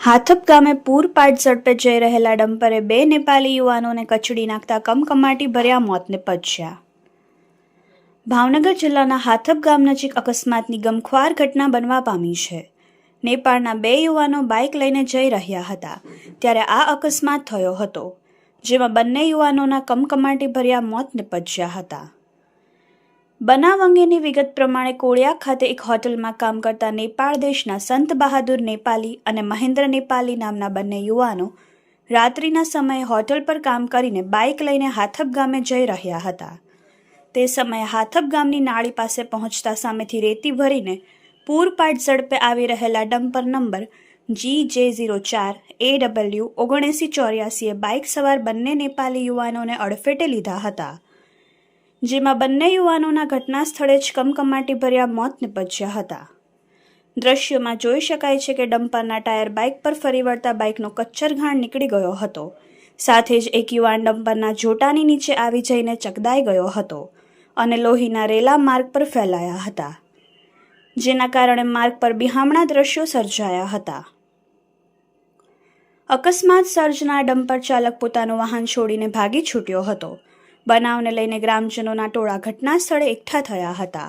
હાથપ ગામે પૂરપાટ ઝડપે જઈ રહેલા ડમ્પરે બે નેપાલી યુવાનોને કચડી નાખતા કમકમાટી ભર્યા મોત નિપજ્યા ભાવનગર જિલ્લાના હાથપ ગામ નજીક અકસ્માતની ગમખ્વાર ઘટના બનવા પામી છે. નેપાળના બે યુવાનો બાઇક લઈને જઈ રહ્યા હતા, ત્યારે આ અકસ્માત થયો હતો, જેમાં બંને યુવાનોના કમકમાટી ભર્યા મોત નિપજ્યા હતા. બનાવ અંગેની વિગત પ્રમાણે કોળિયા ખાતે એક હોટલમાં કામ કરતા નેપાળ દેશના સંત બહાદુર નેપાલી અને મહેન્દ્ર નેપાલી નામના બંને યુવાનો રાત્રિના સમયે હોટલ પર કામ કરીને બાઇક લઈને હાથપ ગામે જઈ રહ્યા હતા. તે સમયે હાથપ ગામની નાળી પાસે પહોંચતા સામેથી રેતી ભરીને પૂરપાટ ઝડપે આવી રહેલા ડમ્પર નંબર જી જે ઝીરો ચાર એ ડબલ્યુ ઓગણએંસી ચોર્યાસીએ બાઇક સવાર બંને નેપાલી યુવાનોને અડફેટે લીધા હતા. જેમાં બંને યુવાનોના ઘટના સ્થળે જ કમકમાટી ભર્યા મોત નિપજ્યા હતા. દ્રશ્યમાં જોઈ શકાય છે કે ડમ્પરના ટાયર બાઇક પર ફરી વળતા બાઇકનો કચ્છર ઘાણ નીકળી ગયો હતો. સાથે જ એક યુવાન ડમ્પરના જોટાની નીચે આવી જઈને ચકદાઈ ગયો હતો અને લોહીના રેલા માર્ગ પર ફેલાયા હતા, જેના કારણે માર્ગ પર બિહામણા દ્રશ્યો સર્જાયા હતા. અકસ્માત સર્જનાર ડમ્પર ચાલક પોતાનું વાહન છોડીને ભાગી છૂટ્યો હતો. બનાવને લઈને ગ્રામજનોના ટોળા ઘટના સ્થળે એકઠા થયા હતા.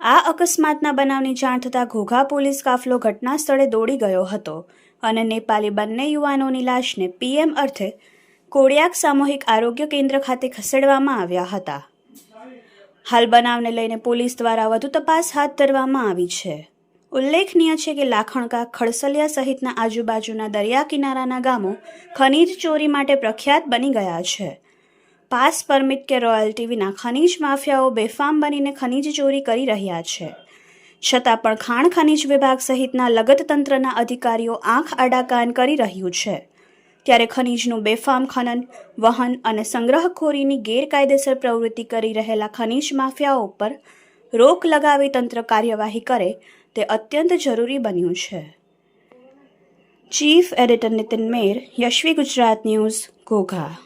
આ અકસ્માતના બનાવની જાણ થતાં ઘોઘા પોલીસ કાફલો ઘટના સ્થળે દોડી ગયો હતો અને નેપાલી બંને યુવાનોની લાશને પીએમ અર્થે કોડિયાક સામૂહિક આરોગ્ય કેન્દ્ર ખાતે ખસેડવામાં આવ્યા હતા. હાલ બનાવને લઈને પોલીસ દ્વારા વધુ તપાસ હાથ ધરવામાં આવી છે. ઉલ્લેખનીય છે કે લાખણકા ખડસલિયા સહિતના આજુબાજુના દરિયા કિનારાના ગામો ખનીજ ચોરી માટે પ્રખ્યાત બની ગયા છે. પાસ પરમિટ કે રોયલ્ટી વિના ખનીજ માફિયાઓ બેફામ બનીને ખનીજ ચોરી કરી રહ્યા છે. છતાં પણ ખાણ ખનીજ વિભાગ સહિતના લગત તંત્રના અધિકારીઓ આંખ આડાકાન કરી રહ્યું છે. ત્યારે ખનીજનું બેફામ ખનન, વહન અને સંગ્રહખોરીની ગેરકાયદેસર પ્રવૃત્તિ કરી રહેલા ખનીજ માફિયાઓ પર રોક લગાવી તંત્ર કાર્યવાહી કરે તે અત્યંત જરૂરી બન્યું છે. Chief editor Nitin Mer, Yashvi Gujarat news, Ghogha.